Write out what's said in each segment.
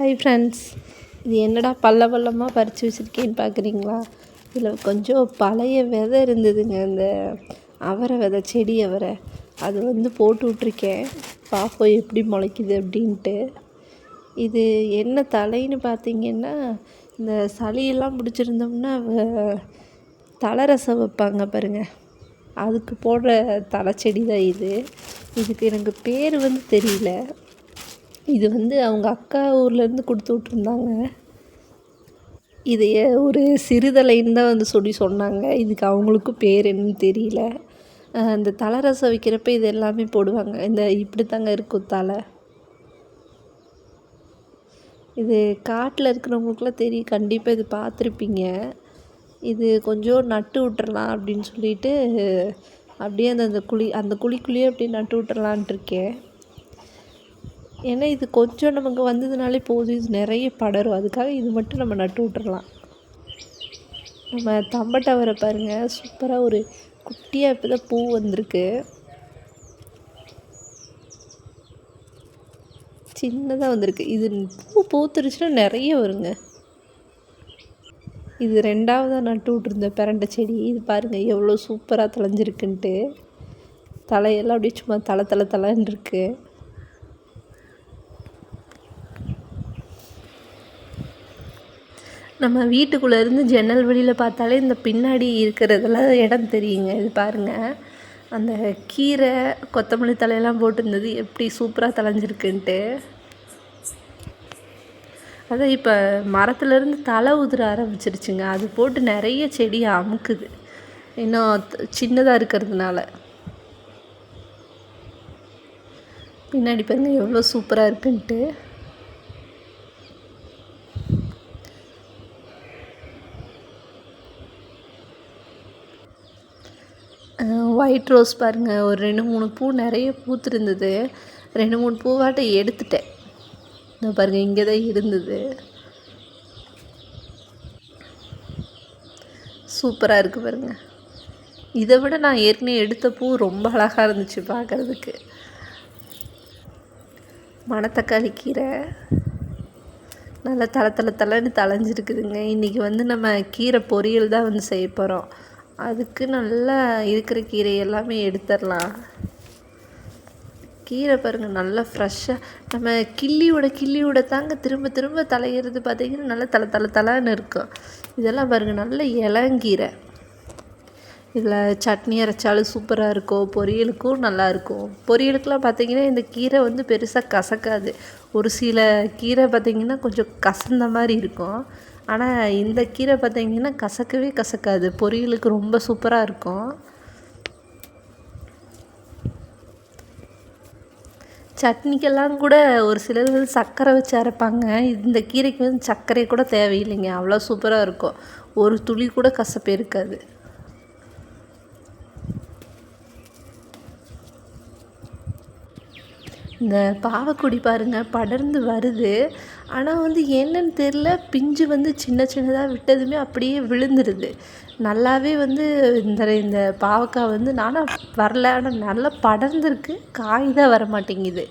Hi friends இது என்னடா பல்ல பள்ளமாக பறித்து வச்சுருக்கேன்னு பார்க்குறீங்களா இதில் கொஞ்சம் பழைய விதை இருந்ததுங்க. இந்த அவரை விதை செடி அவரை. அது வந்து போட்டு விட்ருக்கேன் பார்ப்போம் எப்படி முளைக்குது அப்படின்ட்டு. இது என்ன தலைன்னு பார்த்தீங்கன்னா இந்த சளியெல்லாம் பிடிச்சிருந்தோம்னா தலை ரசம் வைப்பாங்க பாருங்கள் அதுக்கு போடுற தலை செடி தான் இது. இதுக்கு எனக்கு பேர் வந்து தெரியல. இது வந்து அவங்க அக்கா ஊர்லேருந்து கொடுத்து விட்ருந்தாங்க இதைய ஒரு சிறுதலைன்னு தான் வந்து சொல்லி சொன்னாங்க. இதுக்கு அவங்களுக்கும் பேர் என்னன்னு தெரியல. இந்த தலை ரசம் வைக்கிறப்ப இது எல்லாமே போடுவாங்க. இந்த இப்படி தாங்க இருக்கும் தலை. இது காட்டில் இருக்கிறவங்களுக்குலாம் தெரியும். கண்டிப்பாக இது பார்த்துருப்பீங்க. இது கொஞ்சம் நட்டு விட்டுறலாம் அப்படின்னு சொல்லிட்டு அப்படியே அந்த அந்த குழி அந்த குழிக்குள்ளேயே அப்படியே நட்டு விட்டுறலான்ட்டு இருக்கேன். ஏன்னா இது கொஞ்சம் நமக்கு வந்ததுனாலே போதும். இது நிறைய படரும். அதுக்காக இது மட்டும் நம்ம நட்டு விட்டுறலாம். நம்ம தம்பட்டவரை பாருங்கள் சூப்பராக ஒரு குட்டியாக இப்போ தான் பூ வந்திருக்கு. சின்னதாக வந்திருக்கு. இது பூ பூத்துருச்சுன்னா நிறைய வருங்க. இது ரெண்டாவதாக நட்டு விட்ருந்த பிரண்டை செடி. இது பாருங்கள் எவ்வளோ சூப்பராக தலைஞ்சிருக்குன்ட்டு தலையெல்லாம் அப்படியே சும்மா தலை தலை தலைன்னு இருக்குது நம்ம வீட்டுக்குள்ளே இருந்து ஜன்னல் வழியில் பார்த்தாலே இந்த பின்னாடி இருக்கிறதெல்லாம் இடம் தெரியுங்க. இது பாருங்கள் அந்த கீரை கொத்தமல்லி தலையெல்லாம் போட்டிருந்தது. எப்படி சூப்பராக தலைஞ்சிருக்குன்ட்டு அதான் இப்போ மரத்துலேருந்து தலை உதிர ஆரம்பிச்சிருச்சுங்க. அது போட்டு நிறைய செடி அமுக்குது. இன்னும் சின்னதாக இருக்கிறதுனால. பின்னாடி பாருங்கள் எவ்வளோ சூப்பராக இருக்குன்ட்டு. ஒயிட் ரோஸ் பாருங்கள் ஒரு ரெண்டு மூணு பூ நிறைய பூத்துருந்தது. ரெண்டு மூணு பூவாட்ட எடுத்துட்டேன். இந்த பாருங்கள் இங்கே தான் இருந்தது. சூப்பராக இருக்குது பாருங்கள் இதை விட நான் ஏற்கனவே எடுத்த பூ ரொம்ப அழகாக இருந்துச்சு பார்க்குறதுக்கு மணத்தக்காளி கீரை. நல்லா தலை தலை தலைன்னு தலைஞ்சிருக்குதுங்க இன்றைக்கி வந்து நம்ம கீரை பொரியல் தான் வந்து செய்ய போகிறோம் அதுக்கு நல்லா இருக்கிற கீரை எல்லாமே எடுத்துடலாம். கீரை பாருங்கள் நல்லா ஃப்ரெஷ்ஷாக நம்ம கிள்ளியோட கிள்ளியோட தாங்க திரும்ப திரும்ப தலையிறது பார்த்திங்கன்னா நல்லா தலை தலை தலைன்னு இருக்கும். இதெல்லாம் பாருங்கள் நல்ல இளங்கீரை. இதில் சட்னி அரைச்சாலும் சூப்பராக இருக்கும் பொரியலுக்கும் நல்லாயிருக்கும் பொரியலுக்கெலாம் பார்த்திங்கன்னா இந்த கீரை வந்து பெருசாக கசக்காது. ஒரு சில கீரை பார்த்திங்கன்னா கொஞ்சம் கசந்த மாதிரி இருக்கும். ஆனால் இந்த கீரை பார்த்திங்கன்னா கசக்கவே கசக்காது. பொரியலுக்கு ரொம்ப சூப்பராக இருக்கும். சட்னிக்கெல்லாம் கூட ஒரு சிலர் வந்து சர்க்கரை வச்சு அரைப்பாங்க. இந்த கீரைக்கு வந்து சர்க்கரை கூட தேவையில்லைங்க. அவ்வளோ சூப்பராக இருக்கும். ஒரு துளி கூட கசப்பே இருக்காது. இந்த பாவக்குடி பாருங்கள் படர்ந்து வருது. ஆனால் வந்து என்னன்னு தெரில பிஞ்சு வந்து சின்ன சின்னதாக விட்டதுமே அப்படியே விழுந்துருது. நல்லாவே வந்து இந்த இந்த பாவக்காய் வந்து நானும் வரல ஆனால் நல்லா படர்ந்துருக்கு. காய் தான் வர மாட்டேங்குது.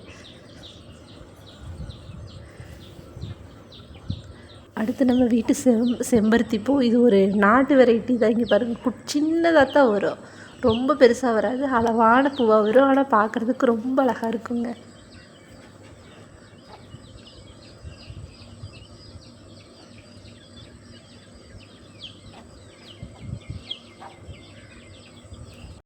அடுத்து நம்ம வீட்டு செம் செம்பருத்தி பூ. இது ஒரு நாட்டு வெரைட்டி தான் இங்கே பாருங்கள் சின்னதாக தான் வரும். ரொம்ப பெருசாக வராது. அளவான பூவாக வரும். ஆனால் பார்க்குறதுக்கு ரொம்ப அழகாக இருக்குங்க.